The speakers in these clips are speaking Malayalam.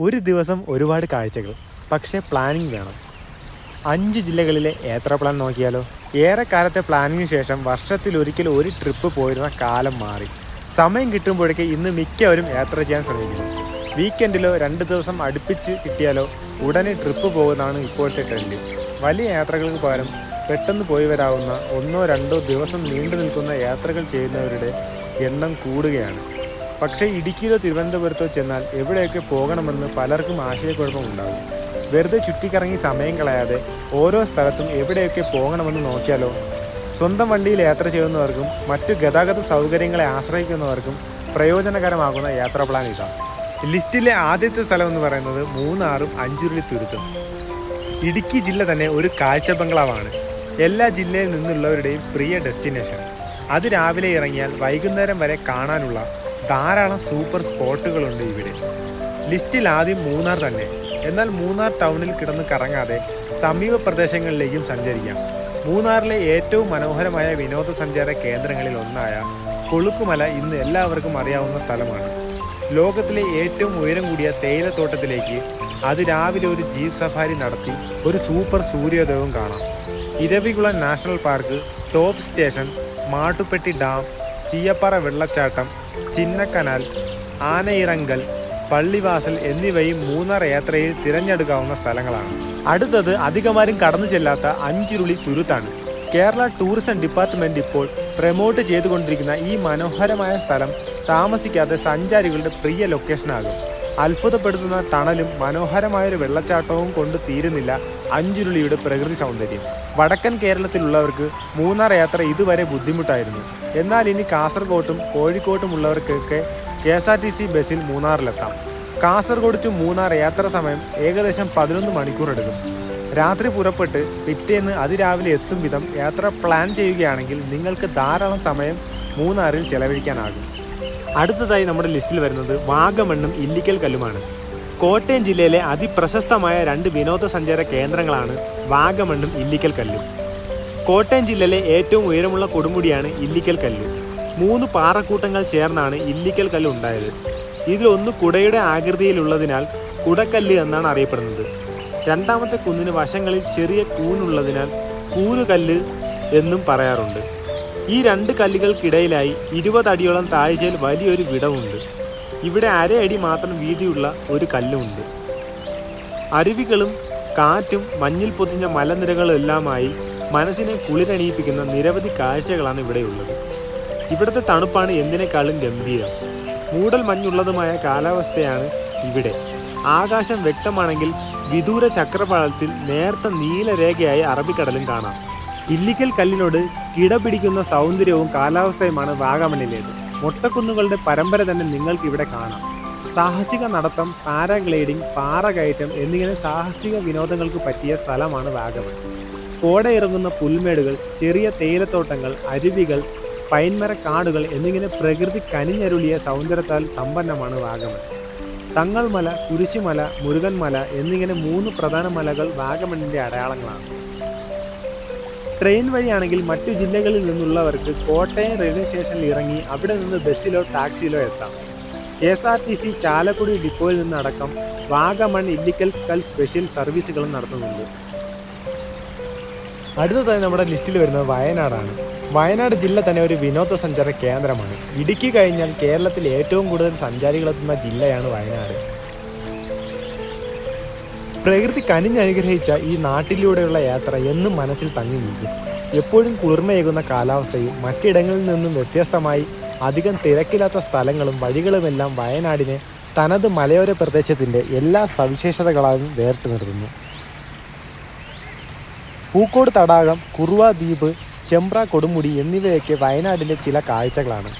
ഒരു ദിവസം ഒരുപാട് കാഴ്ചകൾ പക്ഷേ പ്ലാനിങ് വേണം. അഞ്ച് ജില്ലകളിലെ യാത്ര പ്ലാൻ നോക്കിയാലോ? ഏറെക്കാലത്തെ പ്ലാനിങ്ങിന് ശേഷം വർഷത്തിലൊരിക്കൽ ഒരു ട്രിപ്പ് പോയിരുന്ന കാലം മാറി. സമയം കിട്ടുമ്പോഴേക്ക് ഇന്ന് മിക്കവരും യാത്ര ചെയ്യാൻ ശ്രമിക്കുന്നു. വീക്കെൻഡിലോ രണ്ട് ദിവസം അടുപ്പിച്ച് കിട്ടിയാലോ ഉടനെ ട്രിപ്പ് പോകുന്നതാണ് ഇപ്പോഴത്തെ ട്രെൻഡ് വലിയ യാത്രകൾക്ക് പകരം പെട്ടെന്ന് പോയി വരാവുന്ന ഒന്നോ രണ്ടോ ദിവസം നീണ്ടു നിൽക്കുന്ന യാത്രകൾ ചെയ്യുന്നവരുടെ എണ്ണം കൂടുകയാണ്. പക്ഷേ ഇടുക്കിയിലോ തിരുവനന്തപുരത്തോ ചെന്നാൽ എവിടെയൊക്കെ പോകണമെന്ന് പലർക്കും ആശയക്കുഴപ്പമുണ്ടാകും. വെറുതെ ചുറ്റിക്കറങ്ങി സമയം കളയാതെ ഓരോ സ്ഥലത്തും എവിടെയൊക്കെ പോകണമെന്ന് നോക്കിയാലോ? സ്വന്തം വണ്ടിയിൽ യാത്ര ചെയ്യുന്നവർക്കും മറ്റു ഗതാഗത സൗകര്യങ്ങളെ ആശ്രയിക്കുന്നവർക്കും പ്രയോജനകരമാകുന്ന യാത്രാ പ്ലാൻ ഇതാ. ലിസ്റ്റിലെ ആദ്യത്തെ സ്ഥലം എന്ന് പറയുന്നത് മൂന്നാറും അഞ്ചുരുളി തുരുത്തും. ഇടുക്കി ജില്ല തന്നെ ഒരു കാഴ്ച ബംഗ്ലാവാണ്. എല്ലാ ജില്ലയിൽ നിന്നുള്ളവരുടെയും പ്രിയ ഡെസ്റ്റിനേഷൻ. അത് രാവിലെ ഇറങ്ങിയാൽ വൈകുന്നേരം വരെ കാണാനുള്ള ധാരാളം സൂപ്പർ സ്പോട്ടുകളുണ്ട് ഇവിടെ. ലിസ്റ്റിൽ ആദ്യം മൂന്നാർ തന്നെ. എന്നാൽ മൂന്നാർ ടൗണിൽ കിടന്ന് കറങ്ങാതെ സമീപ പ്രദേശങ്ങളിലേക്കും സഞ്ചരിക്കാം. മൂന്നാറിലെ ഏറ്റവും മനോഹരമായ വിനോദസഞ്ചാര കേന്ദ്രങ്ങളിൽ ഒന്നായ കൊളുക്കുമല ഇന്ന് എല്ലാവർക്കും അറിയാവുന്ന സ്ഥലമാണ്. ലോകത്തിലെ ഏറ്റവും ഉയരം കൂടിയ തേയിലത്തോട്ടത്തിലേക്ക് അത് രാവിലെ ഒരു ജീപ്പ് സഫാരി നടത്തി ഒരു സൂപ്പർ സൂര്യോദയവും കാണാം. Eravikulam national park top station Mattupetty dam Cheeyappara വെള്ളച്ചാട്ടം ചിന്നക്കനാൽ ആനയിറങ്കൽ പള്ളിവാസൽ എന്നിവയും മൂന്നാർ യാത്രയിൽ തിരഞ്ഞെടുക്കാവുന്ന സ്ഥലങ്ങളാണ്. അടുത്തത് അധികമാരും കടന്നു ചെല്ലാത്ത അഞ്ചിരുളി തുരുത്താണ്. കേരള ടൂറിസം ഡിപ്പാർട്ട്മെന്റ് ഇപ്പോൾ പ്രമോട്ട് ചെയ്തുകൊണ്ടിരിക്കുന്ന ഈ മനോഹരമായ സ്ഥലം താമസിക്കാതെ സഞ്ചാരികളുടെ പ്രിയ ലൊക്കേഷനാകും. അത്ഭുതപ്പെടുത്തുന്ന ടണലും മനോഹരമായൊരു വെള്ളച്ചാട്ടവും കൊണ്ട് തീരുന്നില്ല അഞ്ചുരുളിയുടെ പ്രകൃതി സൗന്ദര്യം. വടക്കൻ കേരളത്തിലുള്ളവർക്ക് മൂന്നാർ യാത്ര ഇതുവരെ ബുദ്ധിമുട്ടായിരുന്നു. എന്നാൽ ഇനി കാസർഗോട്ടും കോഴിക്കോട്ടുമുള്ളവർക്കൊക്കെ K S R T C ബസ്സിൽ മൂന്നാറിലെത്താം. കാസർഗോഡ് ടു മൂന്നാർ യാത്ര സമയം ഏകദേശം പതിനൊന്ന് മണിക്കൂർ എടുക്കും രാത്രി പുറപ്പെട്ട് പിറ്റേന്ന് അതിരാവിലെ എത്തും വിധം യാത്ര പ്ലാൻ ചെയ്യുകയാണെങ്കിൽ നിങ്ങൾക്ക് ധാരാളം സമയം മൂന്നാറിൽ ചെലവഴിക്കാനാകും. അടുത്തതായി നമ്മുടെ ലിസ്റ്റിൽ വരുന്നത് വാഗമണ്ണും ഇല്ലിക്കൽ കല്ലുമാണ്. കോട്ടയം ജില്ലയിലെ അതിപ്രശസ്തമായ രണ്ട് വിനോദസഞ്ചാര കേന്ദ്രങ്ങളാണ് വാഗമണ്ണും ഇല്ലിക്കൽ കല്ലും. കോട്ടയം ജില്ലയിലെ ഏറ്റവും ഉയരമുള്ള കൊടുമുടിയാണ് ഇല്ലിക്കൽ കല്ല്. മൂന്ന് പാറക്കൂട്ടങ്ങൾ ചേർന്നാണ് ഇല്ലിക്കൽ കല്ല് ഉണ്ടായത്. ഇതിലൊന്ന് കുടയുടെ ആകൃതിയിലുള്ളതിനാൽ കുടക്കല്ല് എന്നാണ് അറിയപ്പെടുന്നത്. രണ്ടാമത്തെ കുന്നിന് വശങ്ങളിൽ ചെറിയ കൂനുള്ളതിനാൽ കൂനുകല്ല് എന്നും പറയാറുണ്ട്. ഈ രണ്ട് കല്ലുകൾക്കിടയിലായി ഇരുപതടിയോളം താഴ്ചയിൽ വലിയൊരു വിടവുണ്ട്. ഇവിടെ അരയടി മാത്രം വീതിയുള്ള ഒരു കല്ലുമുണ്ട് അരുവികളും കാറ്റും മഞ്ഞിൽ പൊതിഞ്ഞ മലനിരകളും എല്ലാമായി മനസ്സിനെ കുളിരണിയിപ്പിക്കുന്ന നിരവധി കാഴ്ചകളാണ് ഇവിടെയുള്ളത്. ഇവിടുത്തെ തണുപ്പാണ് എന്തിനേക്കാളും ഗംഭീരം. മൂടൽ മഞ്ഞുള്ളതുമായ കാലാവസ്ഥയാണ് ഇവിടെ. ആകാശം വ്യക്തമാണെങ്കിൽ വിദൂര ചക്രപാളത്തിൽ നേർത്ത നീലരേഖയായി അറബിക്കടലും കാണാം. ഇല്ലിക്കൽ കല്ലിനോട് കിടപിടിക്കുന്ന സൗന്ദര്യവും കാലാവസ്ഥയുമാണ് വാഗമണിലേത്. മൊട്ടക്കുന്നുകളുടെ പരമ്പര തന്നെ നിങ്ങൾക്ക് ഇവിടെ കാണാം. സാഹസിക നടത്തം പാരാഗ്ലൈഡിംഗ് പാറ കയറ്റം എന്നിങ്ങനെ സാഹസിക വിനോദങ്ങൾക്ക് പറ്റിയ സ്ഥലമാണ് വാഗമൺ. കോടയിറങ്ങുന്ന പുൽമേടുകൾ ചെറിയ തേയിലത്തോട്ടങ്ങൾ അരുവികൾ പൈൻമര കാടുകൾ എന്നിങ്ങനെ പ്രകൃതി കനിഞ്ഞരുളിയ സൗന്ദര്യത്താൽ സമ്പന്നമാണ് വാഗമൺ. തങ്ങൾമല കുരിശുമല മുരുകൻമല എന്നിങ്ങനെ മൂന്ന് പ്രധാന മലകൾ വാഗമണിന്റെ അടയാളങ്ങളാണ്. ട്രെയിൻ വഴിയാണെങ്കിൽ മറ്റു ജില്ലകളിൽ നിന്നുള്ളവർക്ക് കോട്ടയം റെയിൽവേ സ്റ്റേഷനിൽ ഇറങ്ങി അവിടെ നിന്ന് ബസ്സിലോ ടാക്സിയിലോ എത്താം. K S R T C Chalakudy ഡിപ്പോയിൽ നിന്നടക്കം വാഗമൺ ഇല്ലിക്കൽ കൽ സ്പെഷ്യൽ സർവീസുകളും നടത്തുന്നുണ്ട്. അടുത്തതായി നമ്മുടെ ലിസ്റ്റിൽ വരുന്നത് വയനാടാണ്. വയനാട് ജില്ല തന്നെ ഒരു വിനോദസഞ്ചാര കേന്ദ്രമാണ്. ഇടുക്കി കഴിഞ്ഞാൽ കേരളത്തിൽ ഏറ്റവും കൂടുതൽ സഞ്ചാരികളെത്തുന്ന ജില്ലയാണ് വയനാട്. പ്രകൃതി കനിഞ്ഞനുഗ്രഹിച്ച ഈ നാട്ടിലൂടെയുള്ള യാത്ര എന്നും മനസ്സിൽ തങ്ങി നിൽക്കും. എപ്പോഴും കുളിർമയേകുന്ന കാലാവസ്ഥയും മറ്റിടങ്ങളിൽ നിന്നും വ്യത്യസ്തമായി അധികം തിരക്കില്ലാത്ത സ്ഥലങ്ങളും വഴികളുമെല്ലാം വയനാടിനെ തനത് മലയോര പ്രദേശത്തിന്റെ എല്ലാ സവിശേഷതകളാലും വേറിട്ട് നിർത്തുന്നു പൂക്കോട് തടാകം കുറുവ ദ്വീപ് ചെമ്പ്ര കൊടുമുടി എന്നിവയൊക്കെ വയനാടിന്റെ ചില കാഴ്ചകളാണ്.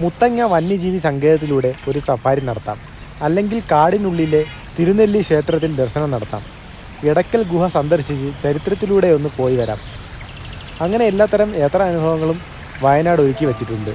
മുത്തങ്ങ വന്യജീവി സങ്കേതത്തിലൂടെ ഒരു സഫാരി നടത്താം. അല്ലെങ്കിൽ കാടിനുള്ളിലെ തിരുനെല്ലി ക്ഷേത്രത്തിൽ ദർശനം നടത്താം. ഇടക്കൽ ഗുഹ സന്ദർശിച്ച് ചരിത്രത്തിലൂടെ ഒന്ന് പോയി വരാം. അങ്ങനെ എല്ലാത്തരം യാത്രാ അനുഭവങ്ങളും വയനാട് ഒരുക്കി വച്ചിട്ടുണ്ട്.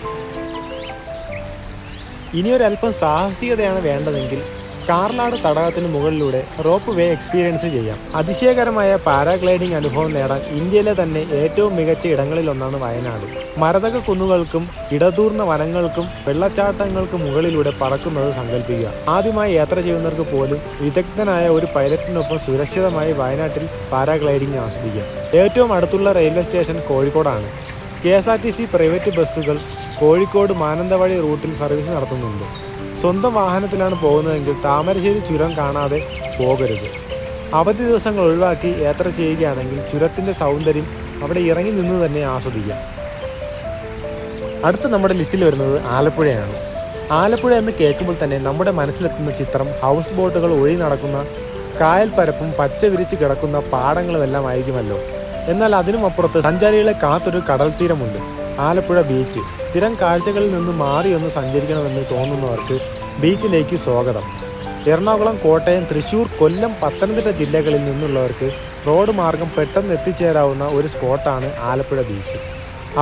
ഇനിയൊരല്പം സാഹസികതയാണ് വേണ്ടതെങ്കിൽ കാർലാട് തടാകത്തിന് മുകളിലൂടെ റോപ്പ് വേ എക്സ്പീരിയൻസ് ചെയ്യാം. അതിശയകരമായ പാരാഗ്ലൈഡിംഗ് അനുഭവം നേടാൻ ഇന്ത്യയിലെ തന്നെ ഏറ്റവും മികച്ച ഇടങ്ങളിലൊന്നാണ് വയനാട്. മരതക കുന്നുകൾക്കും ഇടതൂർന്ന വനങ്ങൾക്കും വെള്ളച്ചാട്ടങ്ങൾക്കും മുകളിലൂടെ പറക്കുന്നത് സങ്കല്പിക്കുക. ആദ്യമായി യാത്ര ചെയ്യുന്നവർക്ക് പോലും വിദഗ്ധനായ ഒരു പൈലറ്റിനൊപ്പം സുരക്ഷിതമായി വയനാട്ടിൽ പാരാഗ്ലൈഡിംഗ് ആസ്വദിക്കാം. ഏറ്റവും അടുത്തുള്ള റെയിൽവേ സ്റ്റേഷൻ കോഴിക്കോടാണ്. K S R T C private ബസ്സുകൾ കോഴിക്കോട് മാനന്തവാടി റൂട്ടിൽ സർവീസ് നടത്തുന്നുണ്ട്. സ്വന്തം വാഹനത്തിലാണ് പോകുന്നതെങ്കിൽ താമരശ്ശേരി ചുരം കാണാതെ പോകരുത്. അവധി ദിവസങ്ങൾ ഒഴിവാക്കി യാത്ര ചെയ്യുകയാണെങ്കിൽ ചുരത്തിന്റെ സൗന്ദര്യം അവിടെ ഇറങ്ങി നിന്ന് തന്നെ ആസ്വദിക്കാം. അടുത്ത നമ്മുടെ ലിസ്റ്റിൽ വരുന്നത് ആലപ്പുഴയാണ്. ആലപ്പുഴ എന്ന് കേൾക്കുമ്പോൾ തന്നെ നമ്മുടെ മനസ്സിലെത്തുന്ന ചിത്രം ഹൗസ് ബോട്ടുകൾ ഒഴി നടക്കുന്ന കായൽ പരപ്പും പച്ച വിരിച്ച് കിടക്കുന്ന പാടങ്ങളുമെല്ലാം ആയിരിക്കുമല്ലോ എന്നാൽ അതിനുമപ്പുറത്ത് സഞ്ചാരികളെ കാത്തൊരു കടൽ തീരമുണ്ട് ആലപ്പുഴ ബീച്ച്. സ്ഥിരം കാഴ്ചകളിൽ നിന്ന് മാറി ഒന്ന് സഞ്ചരിക്കണമെന്ന് തോന്നുന്നവർക്ക് ബീച്ചിലേക്ക് സ്വാഗതം. എറണാകുളം കോട്ടയം തൃശൂർ കൊല്ലം പത്തനംതിട്ട ജില്ലകളിൽ നിന്നുള്ളവർക്ക് റോഡ് മാർഗം പെട്ടെന്ന് എത്തിച്ചേരാവുന്ന ഒരു സ്പോട്ടാണ് ആലപ്പുഴ ബീച്ച്.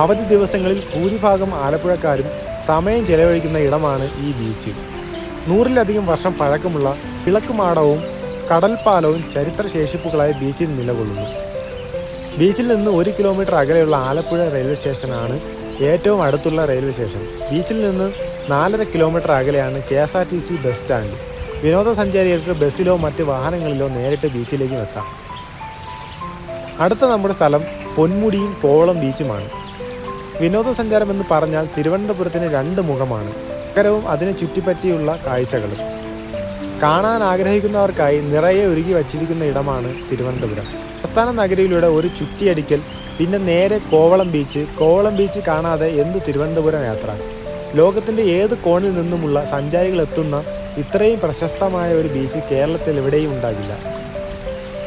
അവധി ദിവസങ്ങളിൽ ഭൂരിഭാഗം ആലപ്പുഴക്കാരും സമയം ചെലവഴിക്കുന്ന ഇടമാണ് ഈ ബീച്ച്. നൂറിലധികം വർഷം പഴക്കമുള്ള കിളക്കുമാടവും കടൽപ്പാലവും ചരിത്ര ശേഷിപ്പുകളായി ബീച്ചിൽ നിലകൊള്ളുന്നു. ബീച്ചിൽ നിന്ന് ഒരു കിലോമീറ്റർ അകലെയുള്ള ആലപ്പുഴ റെയിൽവേ സ്റ്റേഷനാണ് ഏറ്റവും അടുത്തുള്ള റെയിൽവേ സ്റ്റേഷൻ. ബീച്ചിൽ നിന്ന് നാലര കിലോമീറ്റർ അകലെയാണ് K S R T C bus stand. വിനോദസഞ്ചാരികൾക്ക് ബസ്സിലോ മറ്റ് വാഹനങ്ങളിലോ നേരിട്ട് ബീച്ചിലേക്ക് എത്താം അടുത്ത നമ്മുടെ സ്ഥലം പൊന്മുടിയും കോവളം ബീച്ചുമാണ്. വിനോദസഞ്ചാരം എന്ന് പറഞ്ഞാൽ തിരുവനന്തപുരത്തിന് രണ്ട് മുഖമാണ്. നഗരവും അതിനെ ചുറ്റിപ്പറ്റിയുള്ള കാഴ്ചകളും. കാണാൻ ആഗ്രഹിക്കുന്നവർക്കായി നിറയെ ഒരുക്കി വച്ചിരിക്കുന്ന ഇടമാണ് തിരുവനന്തപുരം. പ്രസ്ഥാന നഗരിയിലൂടെ ഒരു ചുറ്റിയടിക്കൽ പിന്നെ നേരെ കോവളം ബീച്ച്. കോവളം ബീച്ച് കാണാതെ എന്ത് തിരുവനന്തപുരം യാത്ര? ലോകത്തിന്റെ ഏത് കോണിൽ നിന്നുമുള്ള സഞ്ചാരികൾ എത്തുന്ന ഇത്രയും പ്രശസ്തമായ ഒരു ബീച്ച് കേരളത്തിൽ എവിടെയും ഉണ്ടാകില്ല.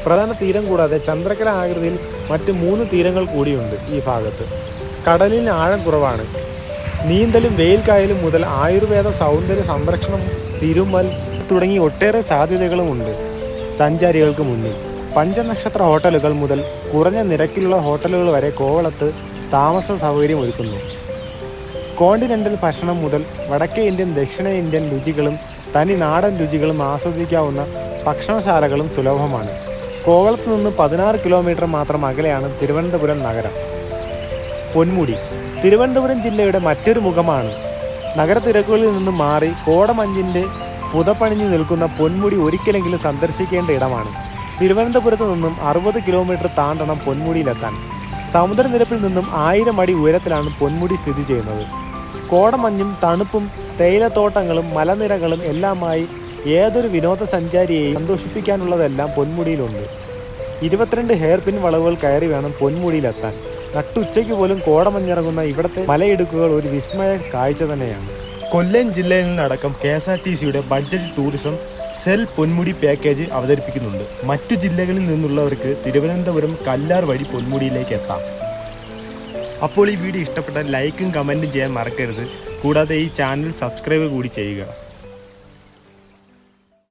പ്രധാന തീരം കൂടാതെ ചന്ദ്രക്കര ആകൃതിയിൽ മറ്റ് മൂന്ന് തീരങ്ങൾ കൂടിയുണ്ട് ഈ ഭാഗത്ത്. കടലിന് ആഴം കുറവാണ്. നീന്തലും വെയിൽ കായലും മുതൽ ആയുർവേദ സൗന്ദര്യ സംരക്ഷണം തിരുമൽ തുടങ്ങി ഒട്ടേറെ സാധ്യതകളുമുണ്ട് സഞ്ചാരികൾക്ക് മുന്നിൽ. പഞ്ചനക്ഷത്ര ഹോട്ടലുകൾ മുതൽ കുറഞ്ഞ നിരക്കിലുള്ള ഹോട്ടലുകൾ വരെ കോവളത്ത് താമസ സൗകര്യം ഒരുക്കുന്നു. കോണ്ടിനെന്റൽ ഭക്ഷണം മുതൽ വടക്കേ ഇന്ത്യൻ ദക്ഷിണ ഇന്ത്യൻ രുചികളും തനി നാടൻ രുചികളും ആസ്വദിക്കാവുന്ന ഭക്ഷണശാലകളും സുലഭമാണ്. കോവളത്ത് നിന്ന് പതിനാറ് കിലോമീറ്റർ മാത്രം അകലെയാണ് തിരുവനന്തപുരം നഗരം. പൊന്മുടി തിരുവനന്തപുരം ജില്ലയുടെ മറ്റൊരു മുഖമാണ്. നഗരത്തിരക്കുകളിൽ നിന്ന് മാറി കോടമഞ്ഞിന്റെ പുതപ്പണിഞ്ഞു നിൽക്കുന്ന പൊന്മുടി ഒരിക്കലെങ്കിലും സന്ദർശിക്കേണ്ട ഇടമാണ്. തിരുവനന്തപുരത്ത് നിന്നും അറുപത് കിലോമീറ്റർ താണ്ടണം പൊന്മുടിയിലെത്താൻ. സമുദ്രനിരപ്പിൽ നിന്നും ആയിരം അടി ഉയരത്തിലാണ് പൊന്മുടി സ്ഥിതി ചെയ്യുന്നത്. കോടമഞ്ഞും തണുപ്പും തേയിലത്തോട്ടങ്ങളും മലനിരകളും എല്ലാമായി ഏതൊരു വിനോദസഞ്ചാരിയെയും സന്തോഷിപ്പിക്കാനുള്ളതെല്ലാം പൊന്മുടിയിലുണ്ട്. ഇരുപത്തിരണ്ട് ഹെയർ പിൻ വളവുകൾ കയറി വേണം പൊന്മുടിയിലെത്താൻ. നട്ടുച്ചയ്ക്ക് പോലും കോടമഞ്ഞിറങ്ങുന്ന ഇവിടുത്തെ മലയിടുക്കുകൾ ഒരു വിസ്മയ കാഴ്ച തന്നെയാണ്. കൊല്ലം ജില്ലയിൽ നിന്നടക്കം കെ എസ് ആർ ടി സിയുടെ budget tourism cell Ponmudi package അവതരിപ്പിക്കുന്നുണ്ട്. മറ്റു ജില്ലകളിൽ നിന്നുള്ളവർക്ക് തിരുവനന്തപുരം കല്ലാർ വഴി പൊന്മുടിയിലേക്ക് എത്താം. അപ്പോൾ ഈ വീഡിയോ ഇഷ്ടപ്പെട്ടാൽ ലൈക്കും കമന്റും ചെയ്യാൻ മറക്കരുത്. കൂടാതെ ഈ ചാനൽ സബ്സ്ക്രൈബ് കൂടി ചെയ്യുക.